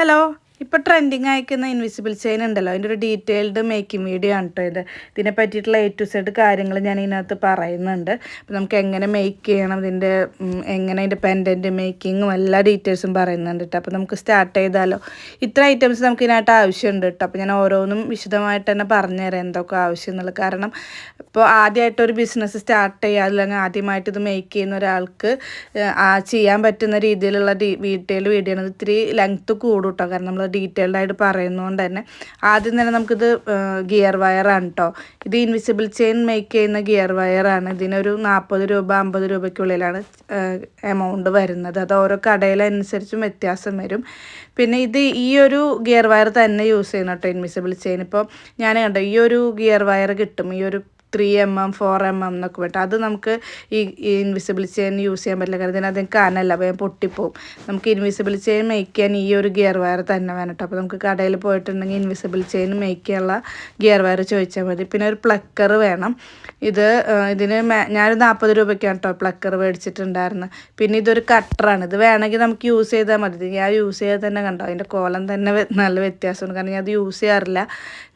Hello. ഇപ്പോൾ trending അയക്കുന്ന invisible chain ഉണ്ടല്ലോ. അതിന്റെ ഒരു ഡീറ്റെയിൽഡ് മേക്കിംഗ് വീഡിയോ ആണ് കേട്ടോ ഇത്. ഇതിനെ പറ്റിയിട്ടുള്ള എ ടു സെഡ് കാര്യങ്ങൾ ഞാൻ ഇതിനകത്ത് പറയുന്നുണ്ട്. അപ്പോൾ നമുക്ക് എങ്ങനെ മേക്ക് ചെയ്യണം ഇതിന്റെ എങ്ങനെ അതിന്റെ പെൻഡന്റ് മേക്കിങ്ങും എല്ലാ ഡീറ്റെയിൽസും പറയുന്നുണ്ട് കേട്ടോ അപ്പോൾ നമുക്ക് സ്റ്റാർട്ട് ചെയ്താലോ. ഇത്ര ഐറ്റംസ് നമുക്ക് ഇതിനകത്ത് ആവശ്യമുണ്ട് കേട്ടോ അപ്പോൾ ഞാൻ ഓരോന്നും വിശദമായിട്ട് തന്നെ പറഞ്ഞുതരാം എന്തൊക്കെ ആവശ്യം എന്നുള്ളത്. കാരണം ഇപ്പോൾ ആദ്യമായിട്ട് ഒരു ബിസിനസ് സ്റ്റാർട്ട് ചെയ്യുക അല്ലെങ്കിൽ ആദ്യമായിട്ട് ഇത് മേക്ക് ചെയ്യുന്ന ഒരാൾക്ക് ചെയ്യാൻ പറ്റുന്ന രീതിയിലുള്ള ഡീ ഡീറ്റെയിൽ വീഡിയോ ആണ്. ഇത് ഇത്തിരി ലെങ്ത്ത് കൂടും കേട്ടോ കാരണം നമ്മൾ ഡീറ്റെയിൽഡ് ആയിട്ട് പറയുന്നതുകൊണ്ട് തന്നെ ആദ്യം തന്നെ നമുക്കിത് ഗിയർ വയറാണ് കേട്ടോ ഇത് ഇൻവിസിബിൾ ചെയിൻ മേക്ക് ചെയ്യുന്ന ഗിയർ വയറാണ്. ഇതിനൊരു നാൽപ്പത് രൂപ അമ്പത് രൂപയ്ക്കുള്ളിലാണ് എമൗണ്ട് വരുന്നത്. അത് ഓരോ കടയിലനുസരിച്ചും വ്യത്യാസം വരും. പിന്നെ ഇത് ഈ ഒരു ഗിയർ വയർ തന്നെ യൂസ് ചെയ്യണം കേട്ടോ ഇൻവിസിബിൾ ചെയിൻ ഇപ്പോൾ ഞാൻ കണ്ടോ ഈ ഒരു ഗിയർ വയർ കിട്ടും. ഈ ഒരു three M M four M M എന്നൊക്കെ പറ്റും അത് നമുക്ക് ഈ ഇൻവിസിബിൾ ചെയിൻ യൂസ് ചെയ്യാൻ പറ്റില്ല. കാരണം അതിന് കനല്ല വേഗം പൊട്ടിപ്പോവും. നമുക്ക് ഇൻവിസിബിൾ ചെയിൻ മേക്ക് ചെയ്യാൻ ഈ ഒരു ഗിയർ വയർ തന്നെ വേണം കേട്ടോ അപ്പോൾ നമുക്ക് കടയിൽ പോയിട്ടുണ്ടെങ്കിൽ ഇൻവിസിബിൾ ചെയിൻ മേക്ക് ചെയ്യാനുള്ള ഗിയർ വയർ ചോദിച്ചാൽ മതി. പിന്നെ ഒരു പ്ലക്കർ വേണം. ഇത് ഇതിന് ഞാനൊരു നാൽപ്പത് രൂപയ്ക്കാണ് കേട്ടോ പ്ലക്കർ മേടിച്ചിട്ടുണ്ടായിരുന്നത് പിന്നെ ഇതൊരു കട്ടറാണ് ഇത് വേണമെങ്കിൽ നമുക്ക് യൂസ് ചെയ്താൽ മതി. ഞാൻ യൂസ് ചെയ്താൽ തന്നെ കണ്ടോ? അതിന്റെ കോലം തന്നെ നല്ല വ്യത്യാസമുണ്ട് കാരണം ഞാൻ അത് യൂസ് ചെയ്യാറില്ല.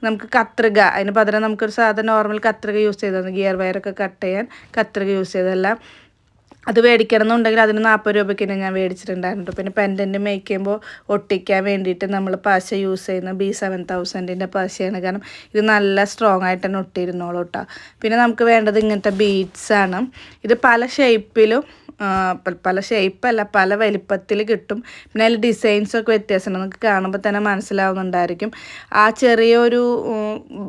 നമുക്ക് കത്രിക അതിന് പകരം നമുക്കൊരു സാധാരണ നോർമൽ കത്രിക യൂസ് ചെയ്തതാണ് ഗിയർ വയറൊക്കെ കട്ട് ചെയ്യാൻ കത്രിക യൂസ് ചെയ്തല്ല അത് മേടിക്കണം എന്നുണ്ടെങ്കിൽ അതിന് നാൽപ്പത് രൂപയ്ക്ക് തന്നെ ഞാൻ മേടിച്ചിട്ടുണ്ടായിരുന്നു. പിന്നെ പെൻഡന്റ് മേക്ക് ചെയ്യുമ്പോൾ ഒട്ടിക്കാൻ വേണ്ടിയിട്ട് നമ്മൾ പശ യൂസ് ചെയ്യുന്ന ബി സെവൻ തൗസൻഡിന്റെ പശയാണ്. കാരണം ഇത് നല്ല സ്ട്രോങ് ആയിട്ട് തന്നെ ഒട്ടിയിരുന്നോളൂ കേട്ടോ പിന്നെ നമുക്ക് വേണ്ടത് ഇങ്ങനത്തെ ആണ്. ഇത് പല ഷേപ്പിലും പല ഷേപ്പല്ല പല വലിപ്പത്തിൽ കിട്ടും. പിന്നെ അതിൽ ഡിസൈൻസൊക്കെ വ്യത്യാസമുണ്ട്. നമുക്ക് കാണുമ്പോൾ തന്നെ മനസ്സിലാവുന്നുണ്ടായിരിക്കും. ആ ചെറിയൊരു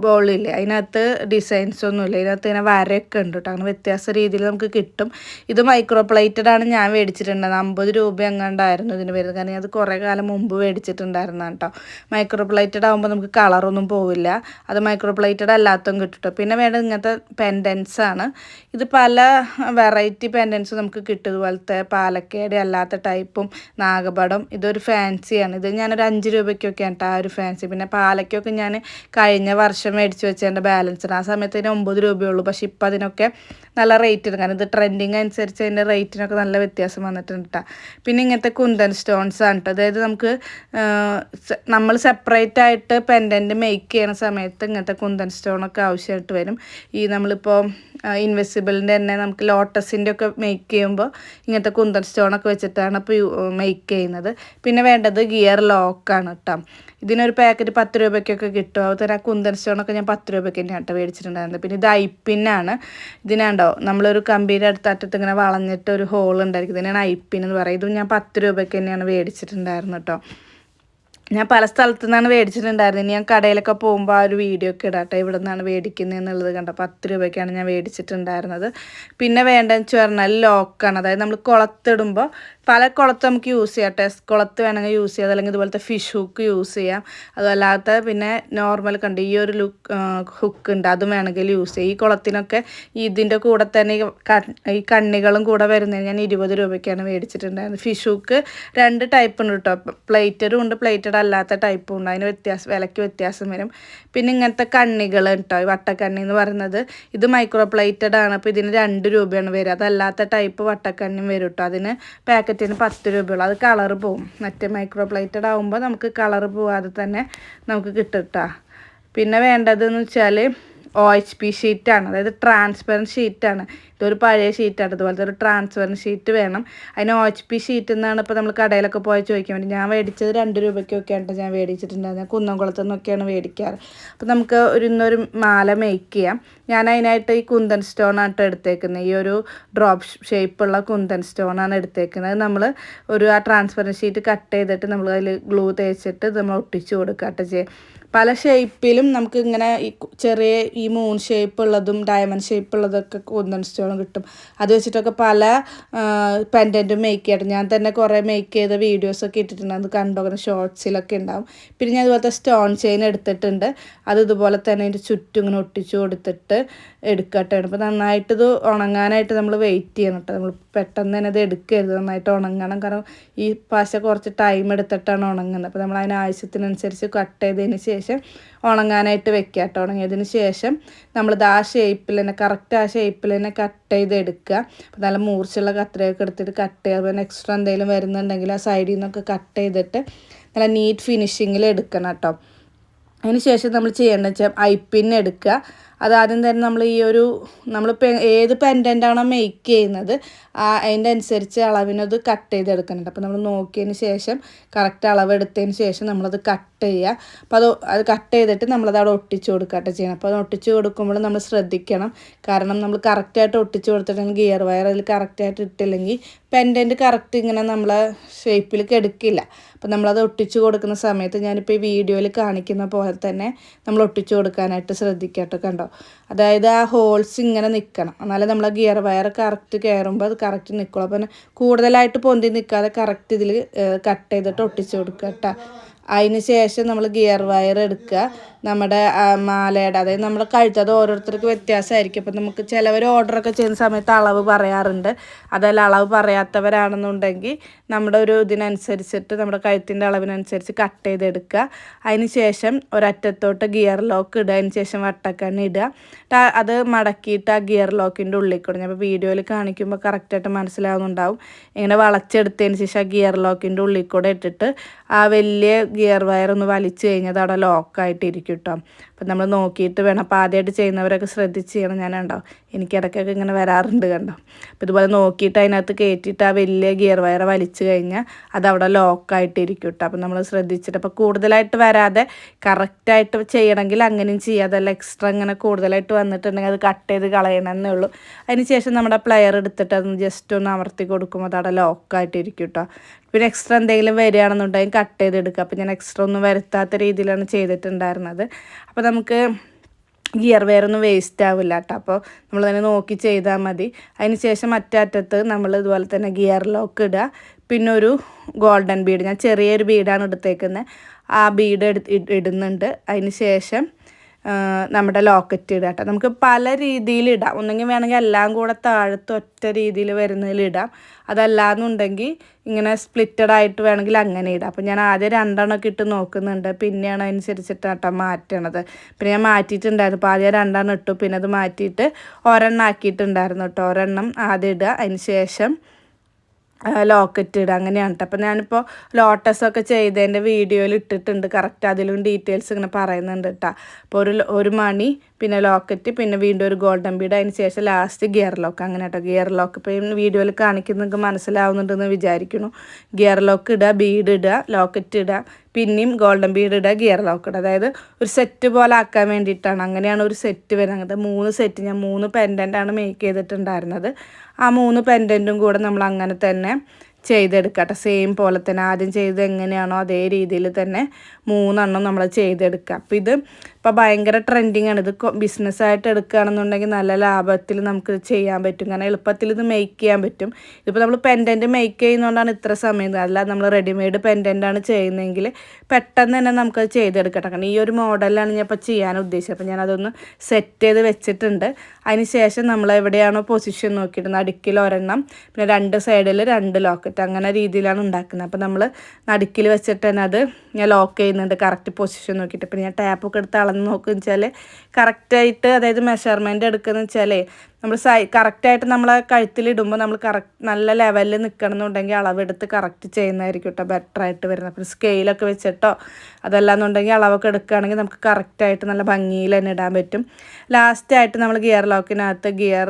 ബോളില്ലേ അതിനകത്ത് ഡിസൈൻസൊന്നുമില്ല അതിനകത്ത് ഇങ്ങനെ വരയൊക്കെ ഉണ്ട് കേട്ടോ അങ്ങനെ വ്യത്യാസ രീതിയിൽ നമുക്ക് കിട്ടും. ഇത് മൈക്രോ ആണ് ഞാൻ മേടിച്ചിട്ടുണ്ടായിരുന്നത്. അമ്പത് രൂപ എങ്ങാണ്ടായിരുന്നു ഇതിന് വരുന്നത്. കാരണം അത് കുറേ കാലം മുമ്പ് മേടിച്ചിട്ടുണ്ടായിരുന്ന കേട്ടോ മൈക്രോ പ്ലേറ്റഡ് ആകുമ്പോൾ നമുക്ക് കളറൊന്നും പോവില്ല. അത് മൈക്രോ പ്ലേറ്റഡ് അല്ലാത്തതും കിട്ടും ട്ടോ. പിന്നെ വേണ്ടത് ഇങ്ങനത്തെ പെൻഡൻസ് ആണ്. ഇത് പല വെറൈറ്റി പെൻഡൻസ് നമുക്ക് കിട്ടും ഇതുപോലത്തെ പാലക്കേട് അല്ലാത്ത ടൈപ്പും നാഗപടം. ഇതൊരു ഫാൻസിയാണ് ഇത് ഞാനൊരു അഞ്ച് രൂപയ്ക്കൊക്കെയാണ് കേട്ടോ ആ ഒരു ഫാൻസി പിന്നെ പാലക്കൊക്കെ ഞാൻ കഴിഞ്ഞ വർഷം മേടിച്ച് വെച്ചതിന്റെ ബാലൻസ് ആ സമയത്ത് ഇതിന് ഒമ്പത് രൂപയുള്ളൂ പക്ഷേ ഇപ്പം അതിനൊക്കെ നല്ല റേറ്റ് ഉണ്ട് കാരണം ഇത് ട്രെൻഡിങ് അനുസരിച്ച് അതിന്റെ റേറ്റിനൊക്കെ നല്ല വ്യത്യാസം വന്നിട്ടുണ്ട് കേട്ടോ പിന്നെ ഇങ്ങനത്തെ കുന്തൻ സ്റ്റോൺസ് ആണ് കേട്ടോ അതായത് നമുക്ക് നമ്മൾ സെപ്പറേറ്റ് ആയിട്ട് പെൻഡന്റ് മേക്ക് ചെയ്യണ സമയത്ത് ഇങ്ങനത്തെ കുന്തൻ സ്റ്റോണൊക്കെ ആവശ്യമായിട്ട് വരും. ഈ നമ്മളിപ്പോൾ ഇൻവെസിബിളിന്റെ തന്നെ നമുക്ക് ലോട്ടസിന്റെ ഒക്കെ മേക്ക് ചെയ്യുമ്പോൾ ഇങ്ങനത്തെ കുന്തൻ സ്റ്റോണൊക്കെ വെച്ചിട്ടാണ് ഇപ്പോൾ മേക്ക് ചെയ്യുന്നത്. പിന്നെ വേണ്ടത് ഗിയർ ലോക്കാണ് കേട്ടോ ഇതിനൊരു പാക്കറ്റ് പത്ത് രൂപയ്ക്കൊക്കെ കിട്ടും. അതുപോലെ തന്നെ ആ കുന്തൻ സ്റ്റോണൊക്കെ ഞാൻ പത്ത് രൂപയ്ക്ക് തന്നെ കേട്ടോ മേടിച്ചിട്ടുണ്ടായിരുന്നത്. പിന്നെ ഇത് ഐപ്പിന്നാണ് ഇതിനാണ്ടോ നമ്മളൊരു കമ്പിയുടെ അടുത്ത് അറ്റത്ത് ഇങ്ങനെ വളഞ്ഞിട്ട് ഒരു ഹോൾ ഉണ്ടായിരിക്കും. ഇതിനാണ് ഐപ്പിൻ എന്ന് പറയുന്നത്. ഇതും ഞാൻ പത്ത് രൂപയ്ക്ക് തന്നെയാണ് മേടിച്ചിട്ടുണ്ടായിരുന്നത് കേട്ടോ ഞാൻ പല സ്ഥലത്തു നിന്നാണ് മേടിച്ചിട്ടുണ്ടായിരുന്നത് ഞാൻ കടയിലൊക്കെ പോകുമ്പോൾ ആ ഒരു വീഡിയോ ഒക്കെ ഇടാട്ടെ. ഇവിടെ നിന്നാണ് മേടിക്കുന്നത് എന്നുള്ളത് കണ്ട പത്ത് രൂപയ്ക്കാണ് ഞാൻ മേടിച്ചിട്ടുണ്ടായിരുന്നത്. പിന്നെ വേണ്ടതെന്ന് വെച്ച് പറഞ്ഞാൽ ലോക്കാണ്. അതായത് നമ്മൾ കുളത്തിടുമ്പോൾ പല കുളത്ത് നമുക്ക് യൂസ് ചെയ്യാം. ടെസ്റ്റ് കുളത്ത് വേണമെങ്കിൽ യൂസ് ചെയ്യാം. അതല്ലെങ്കിൽ ഇതുപോലത്തെ ഫിഷ് ഹുക്ക് യൂസ് ചെയ്യാം. അതല്ലാത്ത പിന്നെ നോർമൽ കണ്ട് ഈ ഒരു ലുക്ക് ഹുക്ക് ഉണ്ട്. അതും വേണമെങ്കിൽ യൂസ് ചെയ്യാം. ഈ കുളത്തിനൊക്കെ ഇതിന്റെ കൂടെ തന്നെ ഈ ഈ കണ്ണികളും കൂടെ വരുന്നത് ഞാൻ ഇരുപത് രൂപയ്ക്കാണ് മേടിച്ചിട്ടുണ്ടായിരുന്നത്. ഫിഷ് ഹുക്ക് രണ്ട് ടൈപ്പ് ഉണ്ട് കേട്ടോ പ്ലേറ്ററും ഉണ്ട് പ്ലേറ്റഡ് അല്ലാത്ത ടൈപ്പും ഉണ്ട്. അതിന് വ്യത്യാസം വിലയ്ക്ക് വ്യത്യാസം വരും. പിന്നെ ഇങ്ങനത്തെ കണ്ണികൾ കേട്ടോ ഈ വട്ടക്കണ്ണി എന്ന് പറയുന്നത് ഇത് മൈക്രോ പ്ലേറ്റഡ് ആണ്. അപ്പോൾ ഇതിന് രണ്ട് രൂപയാണ് വരിക. അതല്ലാത്ത ടൈപ്പ് വട്ടക്കണ്ണിയും വരും കേട്ടോ അതിന് പാക്കറ്റിന് പത്ത് രൂപയുള്ളൂ. അത് കളർ പോവും. മറ്റേ മൈക്രോ പ്ലേറ്റഡ് ആകുമ്പോൾ നമുക്ക് കളർ പോവാതെ തന്നെ നമുക്ക് കിട്ടും കേട്ടോ പിന്നെ വേണ്ടതെന്ന് വെച്ചാൽ ഒ എച്ച് പി ഷീറ്റാണ് അതായത് ട്രാൻസ്പെറന്റ് ഷീറ്റാണ് ഇതൊരു പഴയ ഷീറ്റാണ് അതുപോലത്തെ ഒരു ട്രാൻസ്പെറന്റ് ഷീറ്റ് വേണം. അതിന് ഒ എച്ച് പി ഷീറ്റ് എന്നാണ് ഇപ്പോൾ നമ്മൾ കടയിലൊക്കെ പോയി ചോദിക്കാൻ വേണ്ടി ഞാൻ മേടിച്ചത് രണ്ട് രൂപയ്ക്കൊക്കെയാണ് ഞാൻ മേടിച്ചിട്ടുണ്ടായിരുന്നത് ഞാൻ കുന്നംകുളത്ത് നിന്നൊക്കെയാണ് മേടിക്കാറ് അപ്പോൾ നമുക്ക് ഒരു ഇന്നൊരു മാല മേക്ക് ചെയ്യാം. ഞാൻ അതിനായിട്ട് ഈ കുന്തൻ സ്റ്റോൺ ആട്ടോ എടുത്തേക്കുന്നത്. ഈ ഒരു ഡ്രോപ്പ് ഷേപ്പുള്ള കുന്തൻ സ്റ്റോൺ ആണ് എടുത്തേക്കുന്നത്. നമ്മൾ ഒരു ആ ട്രാൻസ്പെറന്റ് ഷീറ്റ് കട്ട് ചെയ്തിട്ട് നമ്മൾ അതിൽ ഗ്ലൂ തേച്ചിട്ട് നമ്മൾ ഒട്ടിച്ചു കൊടുക്കുക കേട്ടോ ചെയ്യും. പല ഷേപ്പിലും നമുക്ക് ഇങ്ങനെ ഈ ചെറിയ ഈ മൂൺ ഷേപ്പ് ഉള്ളതും ഡയമണ്ട് ഷേപ്പ് ഉള്ളതൊക്കെ കുന്തൻ സ്റ്റോണും കിട്ടും. അത് വെച്ചിട്ടൊക്കെ പല പെൻഡന്റും മേക്ക് ചെയ്യട്ടെ ഞാൻ തന്നെ കുറേ മേക്ക് ചെയ്ത വീഡിയോസൊക്കെ ഇട്ടിട്ടുണ്ട്. അത് കണ്ടോങ്ങനെ ഷോർട്സിലൊക്കെ ഉണ്ടാവും. പിന്നെ ഞാൻ ഇതുപോലത്തെ സ്റ്റോൺ ചെയിൻ എടുത്തിട്ടുണ്ട്. അത് ഇതുപോലെ തന്നെ അതിന്റെ ചുറ്റും ഇങ്ങനെ ഒട്ടിച്ചു കൊടുത്തിട്ട് എടുക്കട്ടെ. അപ്പോൾ നന്നായിട്ട് ഇത് ഉണങ്ങാനായിട്ട് നമ്മൾ വെയിറ്റ് ചെയ്യണം കേട്ടോ നമ്മൾ പെട്ടെന്ന് തന്നെ ഇത് എടുക്കരുത്. നന്നായിട്ട് ഉണങ്ങണം. കാരണം ഈ പാശ കുറച്ച് ടൈം എടുത്തിട്ടാണ് ഉണങ്ങുന്നത്. അപ്പോൾ നമ്മൾ അതിന് ആവശ്യത്തിനനുസരിച്ച് കട്ട് ചെയ്തതിന് ശേഷം ഉണങ്ങാനായിട്ട് വെക്കുക കേട്ടോ. ഉണങ്ങിയതിന് ശേഷം നമ്മളിത് ആ ഷേപ്പിൽ തന്നെ കറക്റ്റ് ആ ഷേപ്പിൽ തന്നെ കട്ട് ചെയ്ത് എടുക്കുക നല്ല മൂർച്ചയുള്ള കത്രയൊക്കെ എടുത്തിട്ട് കട്ട് ചെയ്യുക. പിന്നെ എക്സ്ട്രാ എന്തെങ്കിലും വരുന്നുണ്ടെങ്കിൽ ആ സൈഡിൽ നിന്നൊക്കെ കട്ട് ചെയ്തിട്ട് നല്ല നീറ്റ് ഫിനിഷിങ്ങിൽ എടുക്കണം കേട്ടോ. അതിന് ശേഷം നമ്മൾ ചെയ്യേണ്ടത് വെച്ചാൽ ഐപ്പിൻ എടുക്കുക. അതാദ്യം തന്നെ നമ്മൾ ഈ ഒരു നമ്മളിപ്പോൾ ഏത് പെൻഡന്റാണോ മേക്ക് ചെയ്യുന്നത് അതിന്റെ അനുസരിച്ച് അളവിനത് കട്ട് ചെയ്തെടുക്കുന്നുണ്ട്. അപ്പോൾ നമ്മൾ നോക്കിയതിന് ശേഷം കറക്റ്റ് അളവ് എടുത്തതിന് ശേഷം നമ്മളത് കട്ട് ചെയ്യുക. അപ്പോൾ അത് അത് കട്ട് ചെയ്തിട്ട് നമ്മളത് അവിടെ ഒട്ടിച്ചു കൊടുക്കട്ടെ ചെയ്യണം അപ്പോൾ അത് ഒട്ടിച്ചു കൊടുക്കുമ്പോൾ നമ്മൾ ശ്രദ്ധിക്കണം. കാരണം നമ്മൾ കറക്റ്റായിട്ട് ഒട്ടിച്ചു കൊടുത്തിട്ടുണ്ടെങ്കിൽ ഗിയർ വയർ അതിൽ കറക്റ്റായിട്ട് ഇട്ടില്ലെങ്കിൽ പെൻഡന്റ് കറക്റ്റ് ഇങ്ങനെ നമ്മളെ ഷേപ്പിൽ കെടുക്കില്ല അപ്പോൾ നമ്മളത് ഒട്ടിച്ചു കൊടുക്കുന്ന സമയത്ത് ഞാനിപ്പോൾ ഈ വീഡിയോയിൽ കാണിക്കുന്ന പോലെ തന്നെ നമ്മൾ ഒട്ടിച്ചു കൊടുക്കാനായിട്ട് ശ്രദ്ധിക്കട്ടോ കണ്ടോ? അതായത് ആ ഹോൾസ് ഇങ്ങനെ നിൽക്കണം എന്നാലേ നമ്മൾ ഗിയർ വയർ കറക്റ്റ് കയറുമ്പോൾ അത് കറക്റ്റ് നിൽക്കുള്ളൂ അപ്പം കൂടുതലായിട്ട് പൊന്തി നിൽക്കാതെ കറക്റ്റ് ഇതിൽ കട്ട് ചെയ്തിട്ട് ഒട്ടിച്ച് കൊടുക്കുക കേട്ടോ. അതിന് ശേഷം നമ്മൾ ഗിയർ വയർ എടുക്കുക. നമ്മുടെ മാലയുടെ അതായത് നമ്മൾ കഴുത്തത് ഓരോരുത്തർക്ക് വ്യത്യാസമായിരിക്കും. അപ്പം നമുക്ക് ചിലവർ ഓർഡറൊക്കെ ചെയ്യുന്ന സമയത്ത് അളവ് പറയാറുണ്ട്. അതല്ല അളവ് പറയാത്തവരാണെന്നുണ്ടെങ്കിൽ നമ്മുടെ ഒരു ഇതിനനുസരിച്ചിട്ട് നമ്മുടെ കഴുത്തിന്റെ അളവിനനുസരിച്ച് കട്ട് ചെയ്തെടുക്കുക. അതിന് ശേഷം ഒരറ്റത്തോട്ട് ഗിയർ ലോക്ക് ഇടുക. അതിന് ശേഷം വട്ടക്കണ്ണി ഇടുക. അത് മടക്കിയിട്ട് ആ ഗിയർ ലോക്കിന്റെ ഉള്ളിൽ കൊടുക്കുക അപ്പോൾ വീഡിയോയിൽ കാണിക്കുമ്പോൾ കറക്റ്റായിട്ട് മനസ്സിലാവുന്നുണ്ടാവും. ഇങ്ങനെ വളച്ചെടുത്തതിന് ശേഷം ആ ഗിയർ ലോക്കിന്റെ ഉള്ളിൽ കൂടെ ഇട്ടിട്ട് ആ വലിയ ഗിയർ വയർ ഒന്ന് വലിച്ചു കഴിഞ്ഞാൽ അവിടെ ലോക്കായിട്ടിരിക്കും കേട്ടോ അപ്പം നമ്മൾ നോക്കിയിട്ട് വേണം. അപ്പോൾ ആദ്യമായിട്ട് ചെയ്യുന്നവരൊക്കെ ശ്രദ്ധിച്ച് ചെയ്യണം. ഞാൻ കണ്ടോ എനിക്ക് ഇടയ്ക്കൊക്കെ ഇങ്ങനെ വരാറുണ്ട് കണ്ടോ? അപ്പോൾ ഇതുപോലെ നോക്കിയിട്ട് അതിനകത്ത് കയറ്റിയിട്ട് ആ വലിയ ഗിയർ വയർ വലിച്ചു കഴിഞ്ഞാൽ അത് അവിടെ ലോക്കായിട്ടിരിക്കും കേട്ടോ അപ്പം നമ്മൾ ശ്രദ്ധിച്ചിട്ട്. അപ്പോൾ കൂടുതലായിട്ട് വരാതെ കറക്റ്റായിട്ട് ചെയ്യണമെങ്കിൽ അങ്ങനെയും ചെയ്യാതെ അല്ല എക്സ്ട്രാ ഇങ്ങനെ കൂടുതലായിട്ട് വന്നിട്ടുണ്ടെങ്കിൽ അത് കട്ട് ചെയ്ത് കളയണമെന്നേ ഉള്ളൂ. അതിന് ശേഷം നമ്മുടെ പ്ലെയർ എടുത്തിട്ട് അതൊന്ന് ജസ്റ്റ് ഒന്ന് അമർത്തി കൊടുക്കുമ്പോൾ അത് അവിടെ ലോക്കായിട്ടിരിക്കും കേട്ടോ പിന്നെ എക്സ്ട്രാ എന്തെങ്കിലും വരികയാണെന്നുണ്ടെങ്കിൽ കട്ട് ചെയ്തെടുക്കുക. അപ്പോൾ ഞാൻ എക്സ്ട്രാ ഒന്നും വരുത്താത്ത രീതിയിലാണ് ചെയ്തിട്ടുണ്ടായിരുന്നത്. അപ്പോൾ നമുക്ക് ഗിയർ വെയർ ഒന്നും വേസ്റ്റ് ആവില്ല കേട്ടോ അപ്പോൾ നമ്മൾ തന്നെ നോക്കി ചെയ്താൽ മതി. അതിന് ശേഷം മറ്ററ്റത്ത് നമ്മൾ ഇതുപോലെ തന്നെ ഗിയർ ലോക്ക് ഇടുക. പിന്നെ ഒരു ഗോൾഡൻ ബീഡ് ഞാൻ ചെറിയൊരു ബീഡാണ് എടുത്തേക്കുന്നത്. ആ ബീഡ് ഇടുന്നുണ്ട്. അതിന് ശേഷം നമ്മുടെ ലോക്കറ്റ് ഇടുക കേട്ടോ. നമുക്ക് പല രീതിയിൽ ഇടാം. ഒന്നെങ്കിൽ വേണമെങ്കിൽ എല്ലാം കൂടെ താഴത്ത് ഒറ്റ രീതിയിൽ വരുന്നതിൽ ഇടാം. അതല്ലാന്നുണ്ടെങ്കിൽ ഇങ്ങനെ സ്പ്ലിറ്റഡ് ആയിട്ട് വേണമെങ്കിൽ അങ്ങനെ ഇടാം. അപ്പോൾ ഞാൻ ആദ്യം രണ്ടെണ്ണമൊക്കെ ഇട്ട് നോക്കുന്നുണ്ട്. പിന്നെയാണ് അതിനനുസരിച്ചിട്ട് കേട്ടോ മാറ്റണത്. പിന്നെ ഞാൻ മാറ്റിയിട്ടുണ്ടായിരുന്നു. അപ്പോൾ ആദ്യം രണ്ടെണ്ണം ഇട്ടു. പിന്നെ അത് മാറ്റിയിട്ട് ഒരെണ്ണം ആക്കിയിട്ടുണ്ടായിരുന്നു കേട്ടോ. ഒരെണ്ണം ആദ്യം ഇടുക. അതിന് ശേഷം ലോക്കറ്റ് ഇടുക അങ്ങനെയാണ് കേട്ടോ അപ്പോൾ ഞാനിപ്പോൾ ലോട്ടസൊക്കെ ചെയ്തതിന്റെ വീഡിയോയിൽ ഇട്ടിട്ടുണ്ട്. കറക്റ്റ് അതിലും ഡീറ്റെയിൽസ് ഇങ്ങനെ പറയുന്നുണ്ട് കേട്ടോ അപ്പോൾ ഒരു ഒരു മണി പിന്നെ ലോക്കറ്റ് പിന്നെ വീണ്ടും ഒരു ഗോൾഡൻ ബീഡ് അതിന് ശേഷം ലാസ്റ്റ് ഗിയർ ലോക്ക് അങ്ങനെ കേട്ടോ. ഗിയർ ലോക്ക് ഇപ്പം വീഡിയോയിൽ കാണിക്കുന്നതൊക്കെ മനസ്സിലാവുന്നുണ്ടെന്ന് വിചാരിക്കുന്നു. ഗിയർ ലോക്ക് ഇടുക ബീഡ് ഇടുക ലോക്കറ്റ് ഇടുക പിന്നെയും ഗോൾഡൻ ബീഡ് ഇടുക ഗിയർ ലോക്ക് ഇടുക അതായത് ഒരു സെറ്റ് പോലെ ആക്കാൻ വേണ്ടിയിട്ടാണ്. അങ്ങനെയാണ് ഒരു സെറ്റ് വരുന്നത്. മൂന്ന് സെറ്റ് ഞാൻ മൂന്ന് പെൻഡന്റാണ് മേക്ക് ചെയ്തിട്ടുണ്ടായിരുന്നത്. ആ മൂന്ന് പെൻഡന്റും കൂടെ നമ്മൾ അങ്ങനെ തന്നെ ചെയ്തെടുക്കട്ടെ സെയിം പോലെ തന്നെ ആദ്യം ചെയ്ത് എങ്ങനെയാണോ അതേ രീതിയിൽ തന്നെ മൂന്നെണ്ണം നമ്മൾ ചെയ്തെടുക്കുക അപ്പോൾ ഇത് ഇപ്പോൾ ഭയങ്കര ട്രെൻഡിങ് ആണ്. ഇത് ബിസിനസ്സായിട്ട് എടുക്കുകയാണെന്നുണ്ടെങ്കിൽ നല്ല ലാഭത്തിൽ നമുക്ക് ചെയ്യാൻ പറ്റും. കാരണം എളുപ്പത്തിൽ ഇത് മേക്ക് ചെയ്യാൻ പറ്റും. ഇതിപ്പോൾ നമ്മൾ പെൻഡന്റ് മേക്ക് ചെയ്യുന്നതുകൊണ്ടാണ് ഇത്ര സമയം അല്ല നമ്മൾ റെഡിമെയ്ഡ് പെൻഡന്റാണ് ചെയ്യുന്നതെങ്കിൽ പെട്ടെന്ന് തന്നെ നമുക്കത് ചെയ്തെടുക്കട്ടെ. കാരണം ഈ ഒരു മോഡലാണ് ഞാൻ ഇപ്പോൾ ചെയ്യാൻ ഉദ്ദേശിച്ചത്. അപ്പോൾ ഞാനതൊന്ന് സെറ്റ് ചെയ്ത് വെച്ചിട്ടുണ്ട്. അതിന് ശേഷം നമ്മൾ എവിടെയാണോ പൊസിഷൻ നോക്കിയിട്ട് നടുക്കിൽ ഒരെണ്ണം പിന്നെ രണ്ട് സൈഡിൽ രണ്ട് ലോക്കറ്റ് അങ്ങനെ രീതിയിലാണ് ഉണ്ടാക്കുന്നത്. അപ്പോൾ നമ്മൾ നടുക്കിൽ വെച്ചിട്ട് തന്നെ അത് ഞാൻ ലോക്ക് ചെയ്യുന്നുണ്ട്. കറക്റ്റ് പൊസിഷൻ നോക്കിയിട്ട്. പിന്നെ ഞാൻ ടാപ്പൊക്കെ എടുത്ത് അളന്ന് നോക്കുകയെന്ന് വെച്ചാൽ കറക്റ്റായിട്ട് അതായത് മെഷർമെന്റ് എടുക്കുന്നത് വെച്ചാൽ നമ്മൾ സൈ കറക്റ്റായിട്ട് നമ്മളെ കഴുത്തിലിടുമ്പോൾ നമ്മൾ കറക്റ്റ് നല്ല ലെവലിൽ നിൽക്കണം എന്നുണ്ടെങ്കിൽ അളവെടുത്ത് കറക്റ്റ് ചെയ്യുന്നതായിരിക്കും കേട്ടോ ബെറ്റർ ആയിട്ട് വരുന്നത്. അപ്പോൾ സ്കെയിലൊക്കെ വെച്ചിട്ടോ അതല്ലാന്നുണ്ടെങ്കിൽ അളവൊക്കെ എടുക്കുകയാണെങ്കിൽ നമുക്ക് കറക്റ്റായിട്ട് നല്ല ഭംഗിയിൽ തന്നെ ഇടാൻ പറ്റും. ലാസ്റ്റായിട്ട് നമ്മൾ ഗിയർ ലോക്കിനകത്ത് ഗിയർ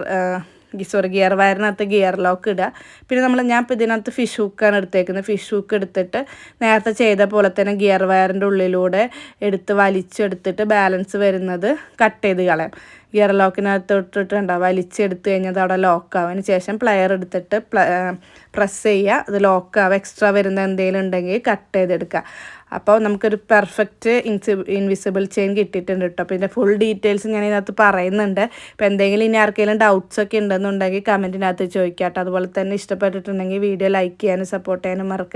സോറി ഗിയർ വയറിനകത്ത് ഗിയർ ലോക്ക് ഇടുക. പിന്നെ നമ്മൾ ഞാൻ ഇപ്പോൾ ഇതിനകത്ത് ഫിഷ് ഹുക്കാണ് എടുത്തേക്കുന്നത്. ഫിഷ് ഹുക്ക് എടുത്തിട്ട് നേരത്തെ ചെയ്ത പോലെ തന്നെ ഗിയർ വയറിന്റെ ഉള്ളിലൂടെ എടുത്ത് വലിച്ചെടുത്തിട്ട് ബാലൻസ് വരുന്നത് കട്ട് ചെയ്ത് കളയാം. ഗിയർ ലോക്കിനകത്ത് ഇട്ടിട്ടുണ്ടാവും വലിച്ചെടുത്ത് കഴിഞ്ഞാൽ അവിടെ ലോക്കാവും അതിന് ശേഷം പ്ലെയർ എടുത്തിട്ട് പ്രസ് ചെയ്യുക. അത് ലോക്കാവും എക്സ്ട്രാ വരുന്ന എന്തെങ്കിലും ഉണ്ടെങ്കിൽ കട്ട് ചെയ്തെടുക്കുക. അപ്പോൾ നമുക്കൊരു പെർഫെക്റ്റ് ഇൻസി ഇൻവിസിബിൾ ചെയിൻ കിട്ടിയിട്ടുണ്ട് കേട്ടോ അപ്പോൾ ഇതിന്റെ ഫുൾ ഡീറ്റെയിൽസ് ഞാൻ ഇതിനകത്ത് പറയുന്നുണ്ട്. അപ്പോൾ എന്തെങ്കിലും ഇനി ആർക്കെങ്കിലും ഡൗട്ട്സ് ഒക്കെ ഉണ്ടെന്നുണ്ടെങ്കിൽ കമന്റിനകത്ത് ചോദിക്കാം കേട്ടോ അതുപോലെ തന്നെ ഇഷ്ടപ്പെട്ടിട്ടുണ്ടെങ്കിൽ വീഡിയോ ലൈക്ക് ചെയ്യാനും സപ്പോർട്ട് ചെയ്യാനും മറക്കല്ല.